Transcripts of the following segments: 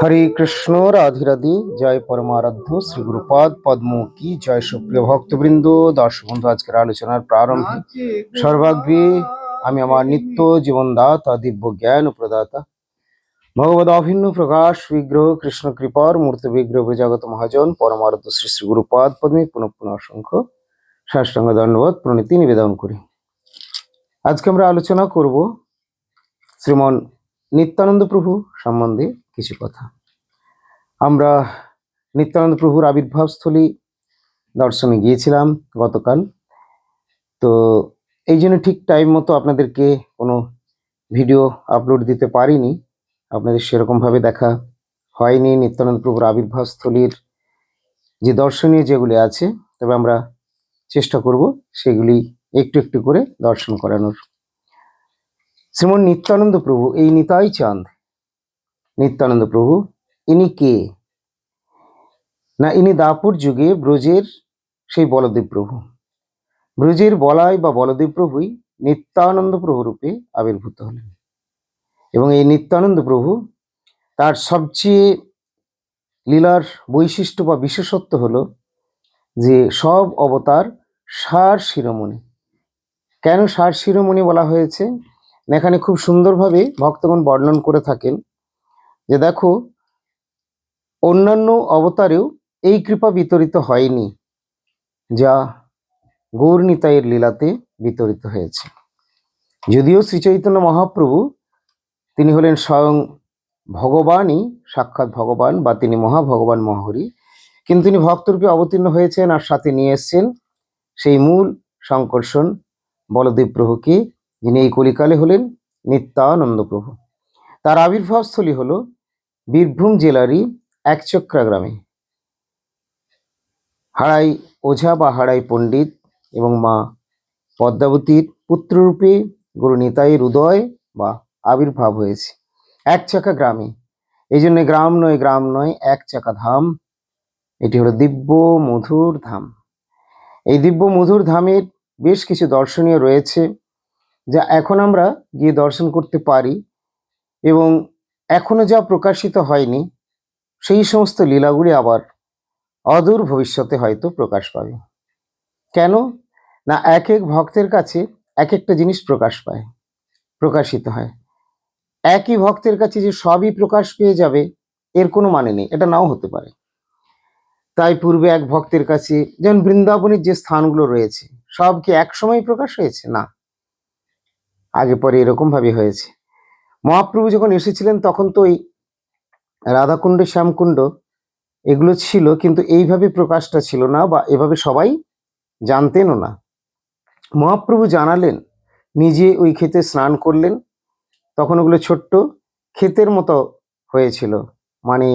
হরে কৃষ্ণ, রাধে রাধে, জয় পরমারাধ্য শ্রী গুরুপাদ পদ্ম কি জয় সুপ্রিয় ভক্তবৃন্দ দর্শক বন্ধু আজকের আলোচনার প্রারম্ভে। সর্বাগ্রে আমি আমার নিত্য জীবনদাতা দিব্য জ্ঞান প্রদাতা। ভগবত অভিন্ন প্রকাশ, বিগ্রহ, কৃষ্ণ কৃপার, মূর্তি বিগ্রহ জগত মহাজন, পরমারাধ্য শ্রী শ্রী গুরুপাদ পদ্মে পুনঃ পুনঃ অসংখ্য সাষ্টাঙ্গ দণ্ডবোধ প্রণীতি, নিবেদন করি। আজকে আমরা আলোচনা করব শ্রীমন নিত্যানন্দ প্রভু সম্বন্ধে কিছু কথা। আমরা নিত্যানন্দ প্রভুর আবির্ভাবস্থলী দর্শনে গিয়েছিলাম গতকাল। তো এই জন্য ঠিক টাইম মতো আপনাদেরকে কোনো ভিডিও আপলোড দিতে পারিনি। আপনাদের সেরকমভাবে দেখা হয়নি নিত্যানন্দ প্রভুর আবির্ভাবস্থলীর যে দর্শনীয় যেগুলি আছে, তবে আমরা চেষ্টা করব সেগুলি একটু একটু করে দর্শন করানোর। শ্রীমন নিত্যানন্দ প্রভু এই নিতাই চাঁদ নিত্যানন্দ প্রভু ইনি কে না ইনি দাপুর যুগে ব্রজের সেই বলদেব প্রভু ব্রজের বলাই বা বলদেব প্রভুই নিত্যানন্দ প্রভু রূপে আবির্ভূত হলেন এবং এই নিত্যানন্দ প্রভু তার সবচেয়ে লীলার বৈশিষ্ট্য বা বিশেষত্ব হলো যে সব অবতার সার শিরোমণি কেন সার শিরোমণি বলা হয়েছে এখানে খুব সুন্দরভাবে ভক্তগণ বর্ণন করে থাকেন যে দেখো, অন্যান্য অবতারেও এই কৃপা বিতরিত হয়নি, যা গৌরনিতাইয়ের লীলাতে বিতরিত হয়েছে। যদিও শ্রীচৈতন্য মহাপ্রভু তিনি হলেন স্বয়ং ভগবানই, সাক্ষাৎ ভগবান বা তিনি মহাভগবান মহরি, কিন্তু তিনি ভক্তরূপে অবতীর্ণ হয়েছেন আর সাথে নিয়ে এসছেন সেই মূল সংকর্ষণ বলদেব প্রভুকে যিনি এই কলিকালে হলেন নিত্যানন্দ প্রভু। তার আবির্ভাবস্থলী হল বীরভূম জেলারই একচক্রা গ্রামে। হাড়াই ওঝা বা হাড়াই পণ্ডিত এবং মা পদ্মাবতীর পুত্ররূপে গুরু নিতাইয়ের উদয় বা আবির্ভাব হয়েছে এক চাকা গ্রামে। এই জন্য গ্রাম নয় গ্রাম নয় এক চাকা ধাম। এটি হলো দিব্য মধুর ধাম। এই দিব্য মধুর ধামের বেশ কিছু দর্শনীয় রয়েছে। যা এখন আমরা গিয়ে দর্শন করতে পারি এবং এখনও যা প্রকাশিত হয়নি, সেই সমস্ত লীলাগুলি আবার অদূর ভবিষ্যতে হয়তো প্রকাশ পাবে। কেন? না, এক এক ভক্তের কাছে এক একটা জিনিস প্রকাশ পায়, প্রকাশিত হয়। একই ভক্তের কাছে যে সবই প্রকাশ পেয়ে যাবে, এর কোনো মানে নেই, এটা নাও হতে পারে। তাই পূর্বে এক ভক্তের কাছে, যেমন বৃন্দাবনের যে স্থানগুলো রয়েছে, সব কি একসময় প্রকাশ হয়েছে? না। আগে পরে এরকম ভাবে হয়েছে। মহাপ্রভু যখন এসেছিলেন, তখন তো ওই রাধাকুণ্ড, শ্যামকুণ্ড এগুলো ছিল, কিন্তু এইভাবে প্রকাশটা ছিল না বা এভাবে সবাই জানতেনও না। মহাপ্রভু জানালেন, নিজে ওই ক্ষেতে স্নান করলেন, তখন ওগুলো ছোট্ট ক্ষেতের মতো হয়েছিল। মানে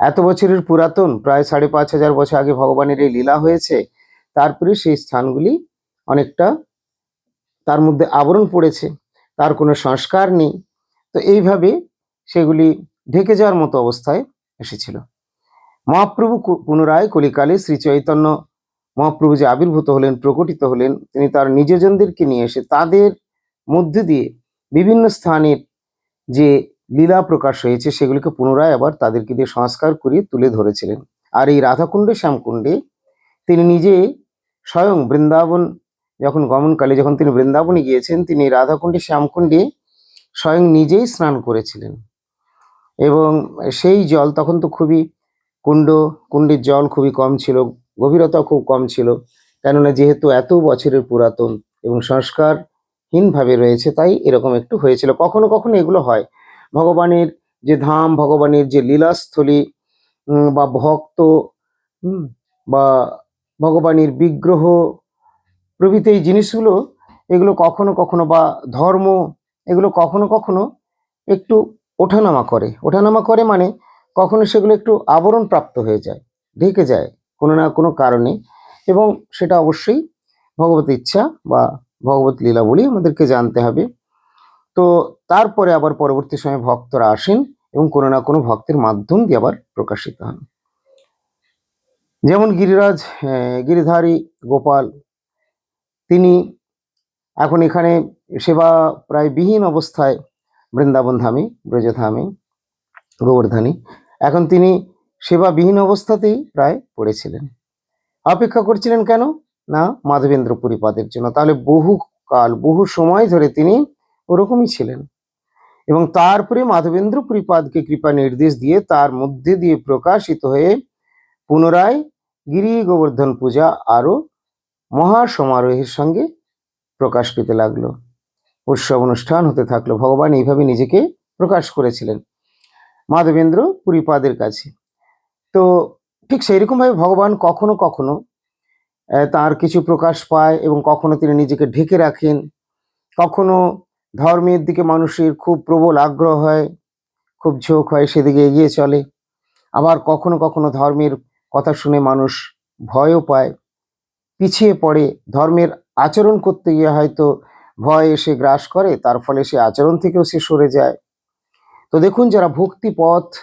এত বছরের পুরাতন, প্রায় সাড়ে পাঁচ হাজার বছর আগে ভগবানের এই লীলা হয়েছে, তারপরে সেই স্থানগুলি অনেকটা তার মধ্যে আবরণ পড়েছে। তার কোনো সংস্কার নেই। তো এইভাবে সেগুলি ঢেকে যাওয়ার মতো অবস্থায় এসেছিল। মহাপ্রভু পুনরায় কলিকালে শ্রী চৈতন্য মহাপ্রভু যে আবির্ভূত হলেন, প্রকটিত হলেন, তিনি তার নিজজনদেরকে নিয়ে এসে তাদের মধ্যে দিয়ে বিভিন্ন স্থানের যে লীলা প্রকাশ হয়েছে, সেগুলিকে পুনরায় আবার তাদেরকে দিয়ে সংস্কার করিয়ে তুলে ধরেছিলেন। আর এই রাধাকুণ্ডে, শ্যামকুণ্ডে তিনি নিজে স্বয়ং বৃন্দাবন যখন গমনকালে যখন তিনি বৃন্দাবনে গিয়েছেন, তিনি রাধাকুণ্ডে, শ্যামকুণ্ডে স্বয়ং নিজেই স্নান করেছিলেন। এবং সেই জল তখন তো খুবই কুণ্ড, কুণ্ডের জল খুবই কম ছিল গভীরতা খুব কম ছিল, কেননা যেহেতু এত বছরের পুরাতন এবং সংস্কারহীনভাবে রয়েছে, তাই এরকম একটু হয়েছিল। কখনো কখনো এগুলো হয়। ভগবানের যে ধাম, ভগবানের যে লীলাস্থলী বা ভক্ত বা ভগবানের বিগ্রহ প্রভৃতি এই জিনিসগুলো, এগুলো কখনো কখনো বা ধর্ম, এগুলো কখনো কখনো একটু ওঠানামা করে। ওঠানামা করে মানে কখনো সেগুলো একটু আবরণ প্রাপ্ত হয়ে যায়, ঢেকে যায় কোনো না কোনো কারণে। এবং সেটা অবশ্যই ভগবত ইচ্ছা বা ভগবত লীলা বলেই আমাদেরকে জানতে হবে। তো তারপরে আবার পরবর্তী সময়ে ভক্তরা আসেন এবং কোনো না কোনো ভক্তের মাধ্যম দিয়ে আবার প্রকাশিত হন। যেমন গিরিরাজ গিরিধারী গোপাল তিনি এখন এখানে সেবা প্রায় বিহীন অবস্থায় বৃন্দাবন ধামে ব্রজধামে গোবর্ধনী। এখন তিনি সেবাবিহীন অবস্থাতেই প্রায় পড়েছিলেন। অপেক্ষা করছিলেন কেন? না, মাধবেন্দ্র পুরীপাদের জন্য। তাহলে বহু কাল, বহু সময় ধরে তিনি ওরকমই ছিলেন। এবং তারপরে মাধবেন্দ্র পুরীপাদকে কৃপা নির্দেশ দিয়ে তার মধ্যে দিয়ে প্রকাশিত হয়ে পুনরায় গিরি গোবর্ধন পূজা আরও মহা সমারোহের সঙ্গে প্রকাশ পেতে লাগল। উৎসব অনুষ্ঠান হতে থাকল। ভগবান এইভাবে নিজেকে প্রকাশ করেছিলেন। মাধবেন্দ্র পুরীপাদের কাছে। তো ঠিক সেই রকমভাবে ভগবান কখনো কখনো তার কিছু প্রকাশ পায় এবং কখনো তিনি নিজেকে ঢেকে রাখেন। কখনো ধর্মের দিকে মানুষের খুব প্রবল আগ্রহ হয়, খুব ঝোঁক হয়, সেদিকে এগিয়ে চলে। আবার কখনো কখনো ধর্মের কথা শুনে মানুষ ভয়ও পায়। পিছিয়ে পড়ে। ধর্মের আচরণ করতে গিয়ে হয়তো ভয় এসে গ্রাস করে, তার ফলে সে আচরণ থেকেও সে সরে যায়। তো দেখুন, যারা ভক্তি পথ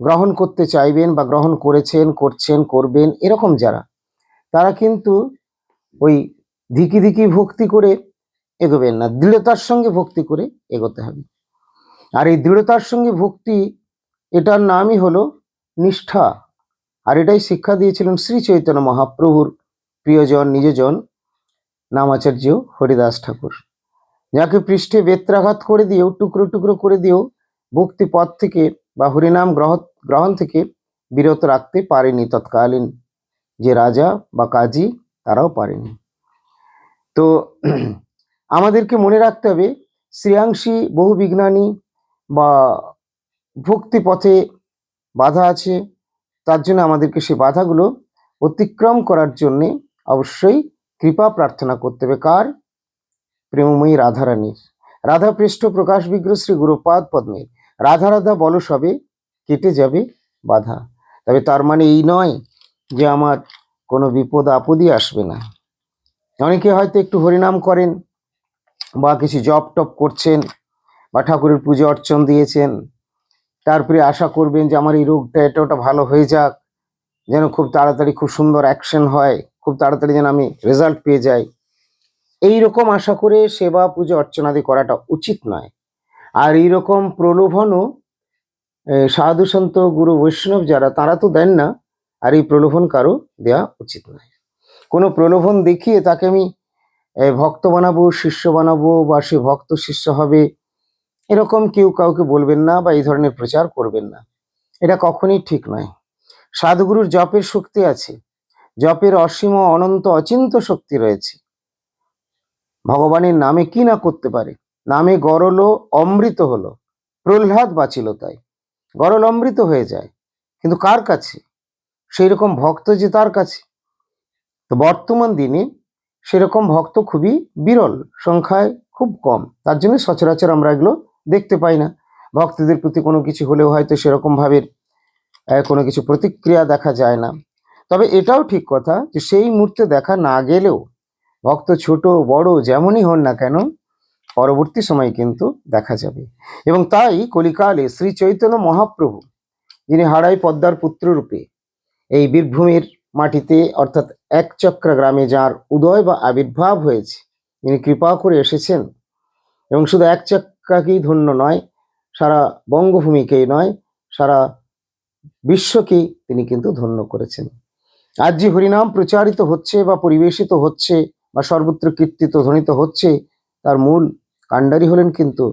গ্রহণ করতে চাইবেন বা গ্রহণ করেছেন, করছেন, করবেন, এরকম যারা, তারা কিন্তু ওই ধিকি ধিকি ভক্তি করে এগোবেন না। দৃঢ়তার সঙ্গে ভক্তি করে এগোতে হবে। আর এই দৃঢ়তার সঙ্গে ভক্তি, এটার নামই হলো নিষ্ঠা। আর এটাই শিক্ষা দিয়েছিলেন শ্রী চৈতন্য মহাপ্রভুর প্রিয়জন, নিজজন, নামাচার্য হরিদাস ঠাকুর। যাকে পৃষ্ঠে বেত্রাঘাত করে দিয়েও, টুকরো টুকরো করে দিয়েও ভক্তি পথ থেকে বা হরিনাম গ্রহ গ্রহণ থেকে বিরত রাখতে পারেনি তৎকালীন যে রাজা বা কাজী, তারাও পারেনি। তো আমাদেরকে মনে রাখতে হবে, শ্রেয়াংশী বহু বিজ্ঞানী বা ভক্তি পথে বাধা আছে, তার জন্য আমাদেরকে সেই বাধাগুলো অতিক্রম করার জন্যে অবশ্যই কৃপা প্রার্থনা করতে হবে। কার? প্রেমময়ী রাধারানীর। রাধা পৃষ্ঠ প্রকাশ বিগ্রহ শ্রী গুরুপাদ পদ্মের। রাধা রাধা বল সবে, কেটে যাবে বাধা। তবে তার মানে এই নয় যে আমার কোনো বিপদ আপদই আসবে না। অনেকে হয়তো একটু হরিনাম করেন বা কিছু জপ টপ করছেন বা ঠাকুরের পুজো অর্চন দিয়েছেন। তারপরে আশা করবেন যে আমার এই রোগটা এটা ওটা ভালো হয়ে যাক, যেন খুব তাড়াতাড়ি খুব সুন্দর অ্যাকশন হয়। খুব তাড়াতাড়ি যেন আমি রেজাল্ট পেয়ে যাই। এই রকম আশা করে সেবা পুজো অর্চনাদি করাটা উচিত নয়। আর এইরকম প্রলোভনও সাধু সন্ত, গুরু বৈষ্ণব যারা, তারা তো দেন না। আর এই প্রলোভন কারও দেওয়া উচিত নয়। কোনো প্রলোভন দেখিয়ে তাকে আমি ভক্ত বানাবো, শিষ্য বানাবো বা সে ভক্ত শিষ্য হবে, এরকম কেউ কাউকে বলবেন না বা এই ধরনের প্রচার করবেন না। এটা কখনই ঠিক নয়। সাধুগুরুর জপের শক্তি আছে। জপের অসীম অনন্ত অচিন্ত শক্তি রয়েছে। ভগবানের নামে কি না করতে পারে? নামে গরল অমৃত হলো। প্রহ্লাদ বাঁচিল তাই। গরল অমৃত হয়ে যায়। কিন্তু কার কাছে? সেই রকম ভক্ত যে তার কাছে। তো বর্তমান দিনে সেরকম ভক্ত খুবই বিরল, সংখ্যায় খুব কম। তার জন্য সচরাচর আমরা এগুলো দেখতে পাই না। ভক্তদের প্রতি কোনো কিছু হলেও হয়তো সেরকমভাবে কোনো কিছু প্রতিক্রিয়া দেখা যায় না। তবে এটাও ঠিক কথা যে সেই মুহূর্তে দেখা না গেলেও ভক্ত ছোট, বড়, যেমনই হন না কেন, পরবর্তী সময় কিন্তু দেখা যাবে। এবং তাই কলিকালে শ্রী চৈতন্য মহাপ্রভু, যিনি হাড়াই পদ্মার পুত্ররূপে এই বীরভূমের মাটিতে, অর্থাৎ একচক্রা গ্রামে যার উদয় বা আবির্ভাব হয়েছে, যিনি কৃপা করে এসেছেন, এবং শুধু একচক্রাকেই ধন্য নয়, সারা বঙ্গভূমিকেই নয়, সারা বিশ্বকেই তিনি কিন্তু ধন্য করেছেন। আজ যে হরিনাম প্রচারিত হচ্ছে বা পরিবেশিত হচ্ছে বা সর্বত্র কীর্তিত, ধ্বনিত হচ্ছে, তার মূল কাণ্ডারি হলেন কিন্তু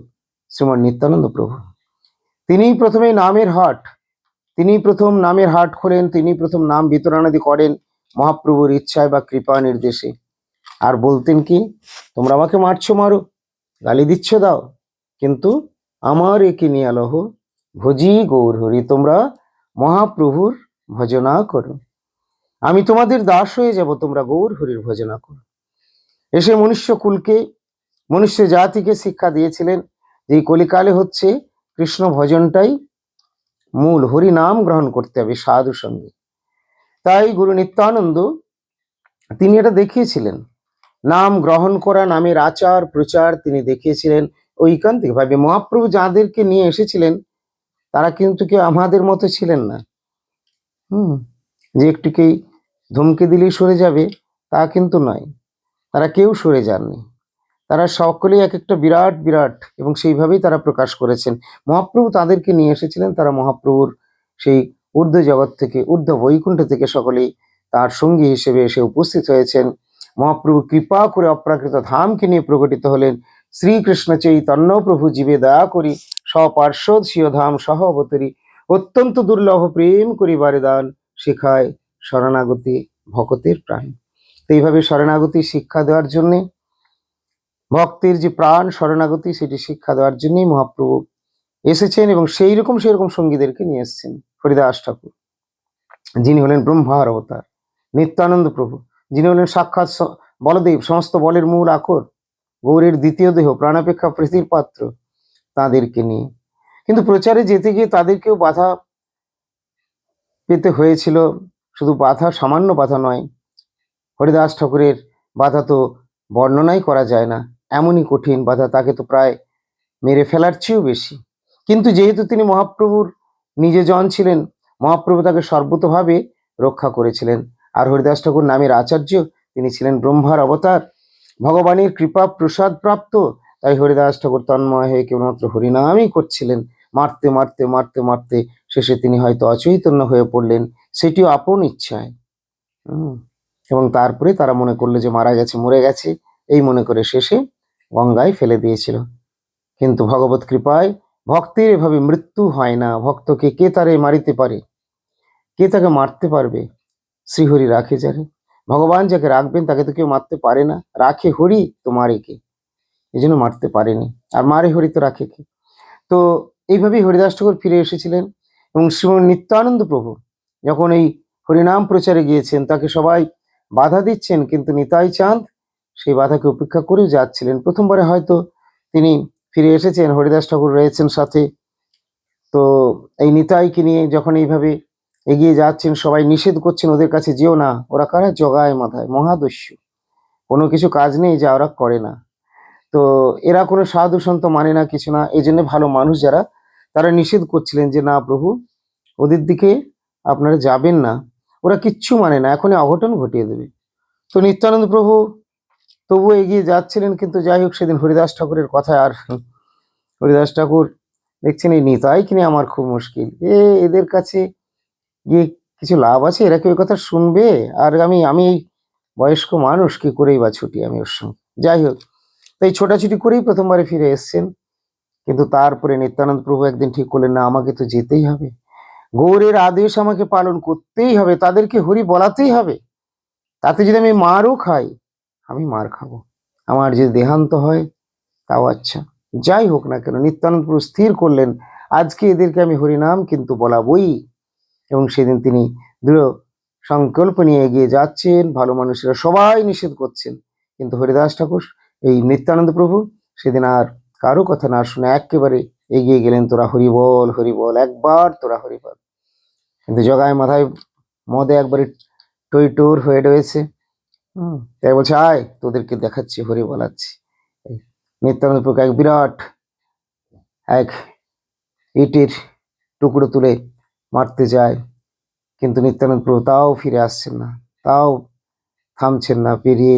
শ্রীমান নিত্যানন্দ প্রভু। তিনিই প্রথমে নামের হাট তিনি প্রথম নামের হাট খোলেন তিনি প্রথম নাম বিতরণাদি করেন মহাপ্রভুর ইচ্ছায় বা কৃপা নির্দেশে। আর বলতেন কি, তোমরা আমাকে মারছো, মারো, গালি দিচ্ছ, দাও, কিন্তু আমার একে নিয়ে আলহ ভজি গৌর হরি, তোমরা মহাপ্রভুর ভজনা করো। আমি তোমাদের দাস হয়ে যাব, তোমরা গৌর হরির ভজনা করো। এসে মনুষ্য কুলকে, মনুষ্য জাতিকে শিক্ষা দিয়েছিলেন যে কলিকালে হচ্ছে কৃষ্ণ ভজনটাই মূল, হরি নাম গ্রহণ করতে হবে সাধু সঙ্গে। তাই গুরু নিত্যানন্দ তিনি এটা দেখিয়েছিলেন। নাম গ্রহণ করা, নামের আচার, প্রচার তিনি দেখিয়েছিলেন। ঐকান্তিক ভাবে মহাপ্রভু যাদেরকে নিয়ে এসেছিলেন, তারা কিন্তু কেউ আমাদের মতো ছিলেন না। হুম, যে একটুকেই ধমকে দিলেই সরে যাবে, তা কিন্তু নয়। তারা কেউ সরে যাননি। তারা সকলেই এক একটা বিরাট বিরাট এবং সেইভাবেই তারা প্রকাশ করেছেন। মহাপ্রভু তাদেরকে নিয়ে এসেছিলেন, তারা মহাপ্রভুর সেই ঊর্ধ্ব জগৎ থেকে, ঊর্ধ্ব বৈকুণ্ঠ থেকে সকলেই তার সঙ্গী হিসেবে এসে উপস্থিত হয়েছেন। মহাপ্রভু কৃপা করে অপ্রাকৃত ধামকে নিয়ে প্রকটিত হলেন। শ্রীকৃষ্ণ চৈতন্য প্রভু জীবে দয়া করি, স্বপার্শ্বদ স্বীয় ধাম সহ অবতরী। অত্যন্ত দুর্লভ প্রেম করিবারে দান শেখায় শরণাগতি ভকতের প্রাণ। তো এইভাবে শরণাগতি শিক্ষা দেওয়ার জন্যে, ভক্তের যে প্রাণ শরণাগতি, সেটি শিক্ষা দেওয়ার জন্যই মহাপ্রভু এসেছেন এবং সেই রকম সেই রকম সঙ্গীদেরকে নিয়ে এসেছেন হরিদাস ঠাকুর। যিনি হলেন ব্রহ্মার অবতার, নিত্যানন্দ প্রভু। যিনি হলেন সাক্ষাৎ বলদেব, সমস্ত বলের মূল আকর, গৌরের দ্বিতীয় দেহ, প্রাণাপেক্ষা প্রীতির পাত্র তাদেরকে নিয়ে। কিন্তু প্রচারে যেতে গিয়ে তাদেরকেও বাধা পেতে হয়েছিল। শুধু বাধা সামান্য বাধা নয়, হরিদাস ঠাকুরের বাধা তো বর্ণনাই করা যায় না। এমনই কঠিন বাধা, তাকে তো প্রায় মেরে ফেলার চেয়েও বেশি। কিন্তু যেহেতু তিনি মহাপ্রভুর নিজে জন ছিলেন, মহাপ্রভু তাকে সর্বতভাবে রক্ষা করেছিলেন। আর হরিদাস ঠাকুর নামের আচার্য তিনি ছিলেন ব্রহ্মার অবতার। ভগবানের কৃপা প্রসাদ প্রাপ্ত, তাই হরিদাস ঠাকুর তন্ময় হয়ে কেবলমাত্র হরিনামই করছিলেন। মারতে মারতে মারতে মারতে শেষে তিনি হয়তো অচৈতন্য হয়ে পড়লেন। সেটিও আপন ইচ্ছায়। এবং তারপরে তারা মনে করল যে মারা গেছে, মরে গেছে। এই মনে করে শেষে গঙ্গায় ফেলে দিয়েছিল। কিন্তু ভগবত কৃপায় ভক্তের এভাবে মৃত্যু হয় না। ভক্তকে কে তারে মারিতে পারে? কে তাকে মারতে পারবে? শ্রীহরি রাখে যারে। ভগবান যাকে রাখবেন তাকে তো কেউ মারতে পারে না। রাখে হরি তো মারে কে? এই জন্য মারতে পারেনি। আর মারে হরি তো রাখে কে? তো এইভাবেই হরিদাস ঠাকুর ফিরে এসেছিলেন। এবং শ্রীমন নিত্যানন্দ প্রভু যখন এই হরিনাম প্রচারে গিয়েছেন, তাকে সবাই বাধা দিচ্ছেন, কিন্তু নিতাই চাঁদ সেই বাধাকে উপেক্ষা করেও যাচ্ছিলেন। প্রথমবারে হয়তো তিনি ফিরে এসেছেন, হরিদাস ঠাকুর রয়েছেন সাথে। তো এই নিতাইকে নিয়ে যখন এইভাবে এগিয়ে যাচ্ছেন, সবাই নিষেধ করছেন, ওদের কাছে যেও না, ওরা কারা জগায় মাথায়? মহাদস্যু। কোনো কিছু কাজ নেই যা ওরা করে না। তো এরা কোনো সাধু সন্ত মানে না, কিছু না। এই জন্য ভালো মানুষ যারা, তারা নিষেধ করছিলেন যে, না প্রভু, ওদের দিকে আপনারা যাবেন না, ওরা কিচ্ছু মানে না, এখনই অঘটন ঘটিয়ে দেবে। তো নিত্যানন্দ প্রভু তবুও এগিয়ে যাচ্ছিলেন, কিন্তু যাই হোক সেদিন হরিদাস ঠাকুরের কথায় আর হরিদাস ঠাকুর দেখছেন এই নিতাই কিনে আমার খুব মুশকিল। এ, এদের কাছে গিয়ে কিছু লাভ আছে? এরা কি ওই কথা শুনবে? আর আমি আমি এই বয়স্ক মানুষ, কি করেই বা ছুটি আমি ওর সঙ্গে? যাই হোক, তাই ছোটাছুটি করেই প্রথমবারে ফিরে এসছেন। কিন্তু তারপরে নিত্যানন্দ প্রভু একদিন ঠিক করলেন, না, আমাকে তো যেতেই হবে। গৌরের আদেশ আমাকে পালন করতেই হবে, তাদেরকে হরি বলাতেই হবে। তাতে যদি আমি মারও খাই, আমি মার খাব। আমার যে দেহান্ত হয়, তাও আচ্ছা। যাই হোক না কেন, নিত্যানন্দ প্রভু স্থির করলেন, আজকে এদেরকে আমি হরিনাম কিন্তু বলাবই। এবং সেদিন তিনি দৃঢ় সংকল্প নিয়ে এগিয়ে যাচ্ছেন, ভালো মানুষেরা সবাই নিষেধ করছেন। কিন্তু হরিদাস ঠাকুর, এই নিত্যানন্দ প্রভু, সেদিন আর কারও কথা না শুনে একেবারে এগিয়ে গেলেন, তোরা হরি বল হরি বল একবার তোরা হরি বল কিন্তু জগায় মাথায় মদে একবারে টই টোর হয়ে রয়েছে। হুম, তাই বলছে, আয়, তোদেরকে দেখাচ্ছি হরি বলাচ্ছি নিত্যানন্দ প্রভু এক বিরাট, এক ইটের টুকরো তুলে মারতে যায়। কিন্তু নিত্যানন্দ প্রভু তাও ফিরে আসছেন না, তাও থামছেন না, পেরিয়ে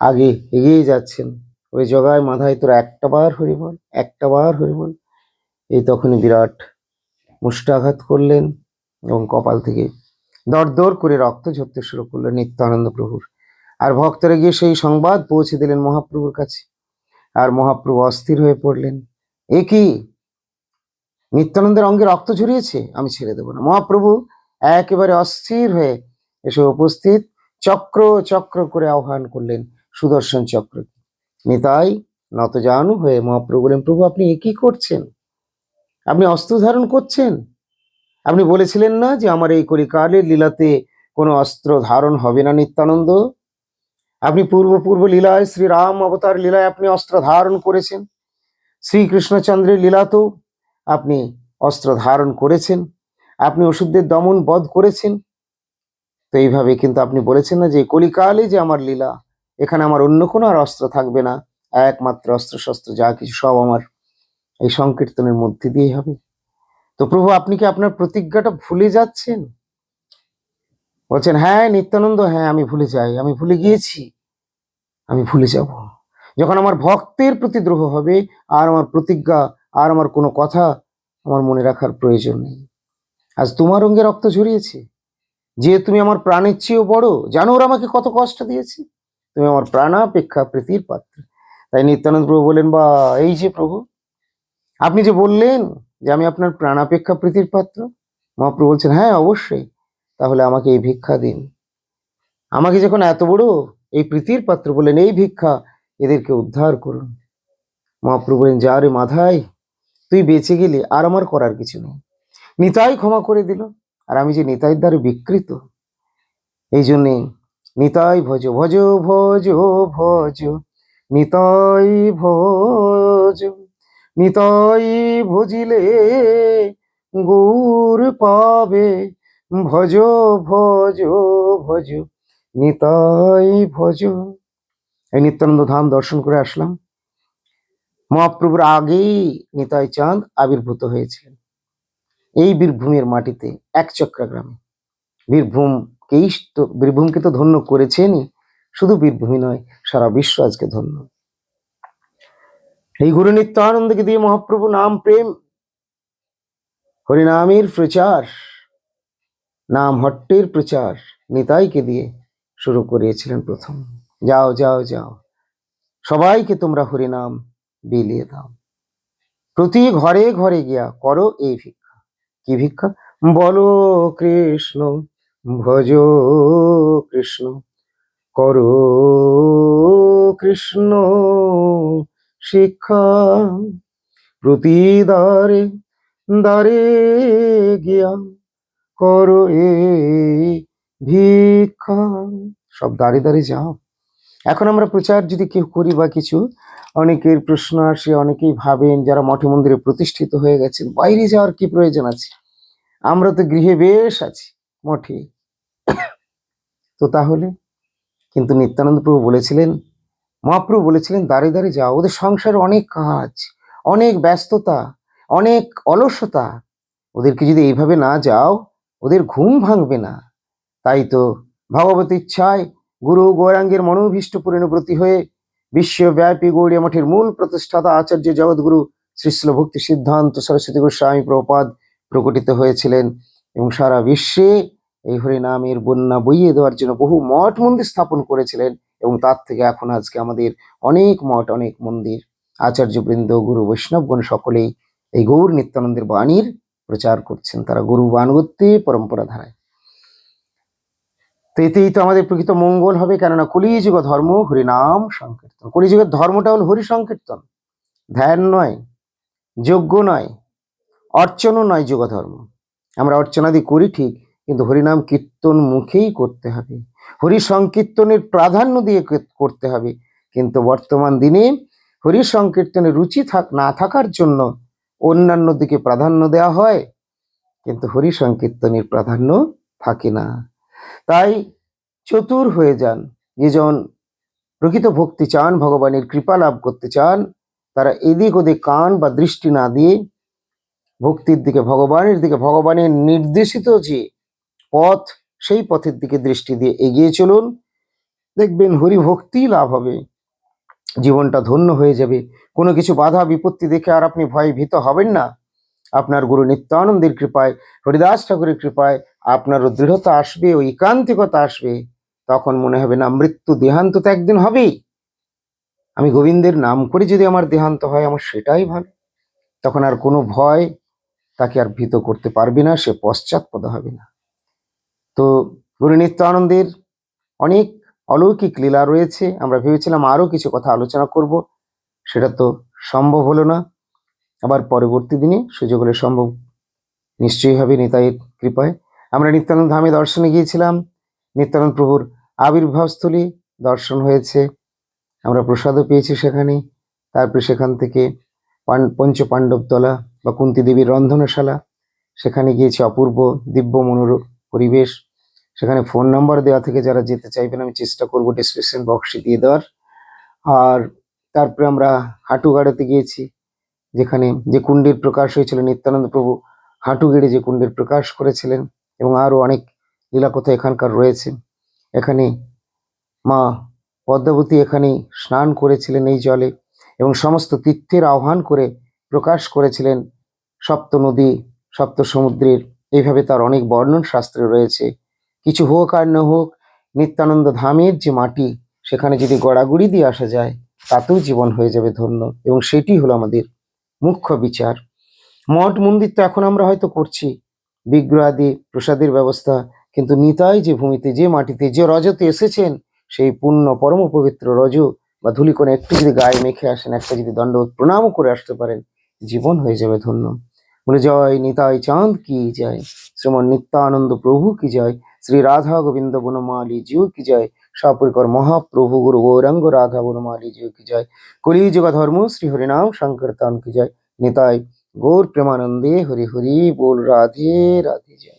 আগে এগিয়ে যাচ্ছেন। ওই জগায় মাথায় তোরা একটা বার হরি বল একটা বার হরি বল এই তখনই বিরাট মুষ্টাঘাত করলেন এবং কপাল থেকে দর দরদর করে রক্ত ঝরতে শুরু করলেন নিত্যানন্দ প্রভুর। আর ভক্তরা গিয়ে সেই সংবাদ পৌঁছে দিলেন মহাপ্রভুর কাছে। আর মহাপ্রভু অস্থির হয়ে পড়লেন। এ কি? নিত্যানন্দের অঙ্গে রক্ত ঝরিয়েছে? আমি ছেড়ে দেবো না। মহাপ্রভু একেবারে অস্থির হয়ে এসে উপস্থিত, চক্র চক্র করে আহ্বান করলেন, সুদর্শন চক্র নিতাই নতজানু হয়ে মহাপ্রভু বলেন প্রভু, আপনি এ করছেন? আপনি অস্ত্র ধারণ করছেন? আপনি বলেছিলেন না যে আমার এই কলিকালের লীলাতে কোনো অস্ত্র ধারণ হবে না নিত্যানন্দ? আপনি পূর্ব পূর্ব লীলায় শ্রীরাম অবতার লীলায় আপনি অস্ত্র ধারণ করেছেন। শ্রীকৃষ্ণচন্দ্রের লীলাতেও আপনি অস্ত্র ধারণ করেছেন। আপনি ওষুধদের দমন বধ করেছেন। তো এইভাবে কিন্তু আপনি বলেছেন না যে কলিকালে যে আমার লীলা, এখানে আমার অন্য কোনো আর অস্ত্র থাকবে না। একমাত্র অস্ত্র শস্ত্র যা কিছু সব আমার। এই সংকীর্তনের মধ্যে দিয়েই হবে। তো প্রভু, আপনি কি আপনার প্রতিজ্ঞাটা ভুলে যাচ্ছেন? বলছেন হ্যাঁ নিত্যানন্দ হ্যাঁ আমি ভুলে যাই, আমি ভুলে গিয়েছি, আমি ভুলে যাব। যখন আমার ভক্তের প্রতি দ্রোহ হবে, আর আমার প্রতিজ্ঞা, আর আমার কোনো কথা আমার মনে রাখার প্রয়োজন নেই। আজ তোমার অঙ্গে রক্ত ঝরিয়েছে। যে তুমি আমার প্রাণের চেয়েও বড়, জানো ওরা আমাকে কত কষ্ট দিয়েছে। তুমি আমার প্রাণাপেক্ষা প্রীতির পাত্র। তাই নিত্যানন্দ প্রভু বলেন বা, এই যে প্রভু আপনি যে বললেন যে আমি আপনার প্রাণাপেক্ষা প্রীতির পাত্র, মহাপ্রভু বলছেন হ্যাঁ অবশ্যই। তাহলে আমাকে এই ভিক্ষা দিন। আমাকে যখন এত বড় এই প্রীতির পাত্র বললেন, এই ভিক্ষা এদেরকে উদ্ধার করুন। মহাপ্রভু বলেন, যা রে মাথায় তুই বেঁচে গেলি, আর আমার করার কিছু নেই। নিতাই ক্ষমা করে দিল, আর আমি যে নিতাইয়ের দ্বারে বিকৃত, এই জন্যে নিতাই ভজ ভজ ভজ ভজ, নিতাই ভজ। নিতাই ভজিলে গৌর পাবে। ভজ ভজ ভজ, নিতাই ভজ। এই নিত্যানন্দ ধাম দর্শন করে আসলাম। মহাপ্রভুর আগেই নিতাই চাঁদ আবির্ভূত হয়েছিলেন। এই বীরভূমের মাটিতে এক চক্রা গ্রামে। বীরভূম বীরভূমকেই তো, বীরভূমকে তো ধন্য করেছেনই। শুধু বীরভূমই নয়, সারা বিশ্ব আজকে ধন্য। এই গুরু নিত্যানন্দকে দিয়ে মহাপ্রভু নাম প্রেম, হরিনামের প্রচার, নাম হট্টের প্রচার, নিতাইকে দিয়ে শুরু করিয়েছিলেন প্রথম। যাও যাও যাও, সবাইকে তোমরা হরিনাম বিলিয়ে দাও। প্রতি ঘরে ঘরে গিয়া করো এই ভিক্ষা। কি ভিক্ষা? বলো কৃষ্ণ, ভজ কৃষ্ণ, করো কৃষ্ণ শিক্ষা প্রতি দ্বারে দ্বারে গিয়া করো এ ভিক্ষা। সব দাঁড়ে দাঁড়িয়ে যাও। এখন আমরা প্রচার যদি কেউ করি বা কিছু, অনেকের প্রশ্ন আসে, অনেকেই ভাবেন যারা মঠে মন্দিরে প্রতিষ্ঠিত হয়ে গেছেন, বাইরে যাওয়ার কি প্রয়োজন আছে? আমরা তো গৃহে বেশ আছি মঠে। তো তাহলে? কিন্তু নিত্যানন্দ প্রভু বলেছিলেন মহাপ্রভু বলেছিলেন, দাঁড়িয়ে দাঁড়িয়ে যাও। ওদের সংসারে অনেক কাজ, অনেক ব্যস্ততা, অনেক অলসতা। ওদেরকে যদি এইভাবে না যাও, ওদের ঘুম ভাঙবে না। তাই তো ভগবত ইচ্ছায় গুরু গৌরাঙ্গের মনোভীষ্ট পরিণব্রতী হয়ে বিশ্বব্যাপী গৌড়িয়া মঠের মূল প্রতিষ্ঠাতা আচার্য জগৎগুরু শ্রীশ্ল ভক্তি সিদ্ধান্ত সরস্বতী গোস্বামী প্রপাদ প্রকটিত হয়েছিলেন এবং সারা বিশ্বে এই হরিনামের বন্যা বইয়ে দেওয়ার জন্য বহু মঠ মন্দির স্থাপন করেছিলেন। এবং তার থেকে এখন আজকে আমাদের অনেক মঠ, অনেক মন্দির, আচার্যবৃন্দ, গুরু বৈষ্ণবগণ সকলেই এই গৌর নিত্যানন্দের বাণীর প্রচার করছেন। তারা গুরু বাণগত্যে পরম্পরা ধারায়। তো এতেই তো আমাদের প্রকৃত মঙ্গল হবে, কেননা কলিযুগ ধর্ম হরিনাম সংকীর্তন। কলিযুগের ধর্মটা হল হরি সংকীর্তন ধ্যান নয়, যজ্ঞ নয়, অর্চনও নয় যুগ ধর্ম আমরা অর্চনাদি করি ঠিক, কিন্তু হরিনাম কীর্তন মুখেই করতে হবে। হরি সংকীর্তনের প্রাধান্য দিয়ে করতে হবে। কিন্তু বর্তমান দিনে হরি সংকীর্তনের রুচি থাক, না থাকার জন্য অন্যান্য দিকে প্রাধান্য দেওয়া হয়, কিন্তু হরি সংকীর্তনের প্রাধান্য থাকে না। তাই চতুর হয়ে যান যেজন প্রকৃত ভক্তি চান, ভগবানের কৃপা লাভ করতে চান, তারা এদিক ওদিক কান বা দৃষ্টি না দিয়ে ভক্তির দিকে, ভগবানের দিকে, ভগবানের নির্দেশিত যে পথ সেই পথের দিকে দৃষ্টি দিয়ে এগিয়ে চলুন। দেখবেন হরি ভক্তি লাভ হবে। জীবনটা ধন্য হয়ে যাবে। কোনো কিছু বাধা, বিপত্তি দেখে আর আপনি ভয় ভীত হবেন না। আপনার গুরু নিত্যানন্দের কৃপায়, হরিদাস ঠাকুরের কৃপায় আপনারও দৃঢ়তা আসবে ও একান্তিকতা আসবে। তখন মনে হবে, না, মৃত্যু দেহান্ত তো একদিন হবেই। আমি গোবিন্দের নাম করে যদি আমার দেহান্ত হয়, আমার সেটাই ভালো। তখন আর কোনো ভয় তাকে আর ভীত করতে পারবে না, সে পশ্চাৎপদ হবে না। তো গুরু নিত্যানন্দের অনেক অলৌকিক লীলা রয়েছে। আমরা ভেবেছিলাম আরও কিছু কথা আলোচনা করব। সেটা তো সম্ভব হলো না। আবার পরবর্তী দিনে সুযোগ হলে সম্ভব নিশ্চয়ই হবে নিতাইয়ের কৃপায়। আমরা নিত্যানন্দ ধামে দর্শনে গিয়েছিলাম। নিত্যানন্দ প্রভুর আবির্ভাবস্থলী দর্শন হয়েছে। আমরা প্রসাদও পেয়েছি সেখানে। তারপরে সেখান থেকে পঞ্চ পাণ্ডবতলা বা কুন্তি দেবীর রন্ধনশালা। সেখানে গিয়েছি অপূর্ব দিব্য মনোর পরিবেশ। সেখানে ফোন নাম্বার দেওয়া থেকে যারা যেতে চাইবেন, আমি চেষ্টা করব ডিসক্রিপশন বক্সে দিয়ে দেওয়ার। আর তারপরে আমরা হাঁটুগাড়াতে গিয়েছি, যেখানে যে কুণ্ডের প্রকাশ হয়েছিল, নিত্যানন্দ প্রভু হাঁটু গেড়ে যে কুণ্ডের প্রকাশ করেছিলেন এবং আরও অনেক লীলাকথা এখানকার রয়েছে। এখানে মা পদ্মাবতী এখানে স্নান করেছিলেন এই জলে এবং সমস্ত তীর্থের আহ্বান করে প্রকাশ করেছিলেন সপ্ত নদী সপ্ত সমুদ্রের এইভাবে তার অনেক বর্ণন শাস্ত্রে রয়েছে। কিছু হোক আর না হোক, নিত্যানন্দ ধামের যে মাটি, সেখানে যদি গড়াগুড়ি দিয়ে আসা যায়, তাতেও জীবন হয়ে যাবে ধন্য। এবং সেটি হলো আমাদের মুখ্য বিচার। মঠ মন্দির তো এখন আমরা হয়তো করছি। বিগ্রহ আদি প্রসাদের ব্যবস্থা, কিন্তু নিতাই যে ভূমিতে, যে মাটিতে, যে রজতে এসেছেন, সেই পুণ্য পরম পবিত্র রজ বা ধুলিকোণে একটু যদি গায়ে মেখে আসেন, একটা যদি দণ্ড প্রণামও করে আসতে পারেন, জীবন হয়ে যাবে ধন্য। বলে জয় নিতাই চাঁদ কি জয় শ্রীমন নিত্যানন্দ প্রভু কি জয় শ্রী রাধা গোবিন্দ বনমালী জিউ কি জয়। সপরিকর মহাপ্রভু গুরু গৌরাঙ্গ রাধা বনমালী জিউ কি জয়। কলিযুগ ধর্ম শ্রী হরিনাম সংকীর্তন কি জয়। নিতাই গৌর প্রেমানন্দে হরি হরি বোল, রাধে রাধে জয়।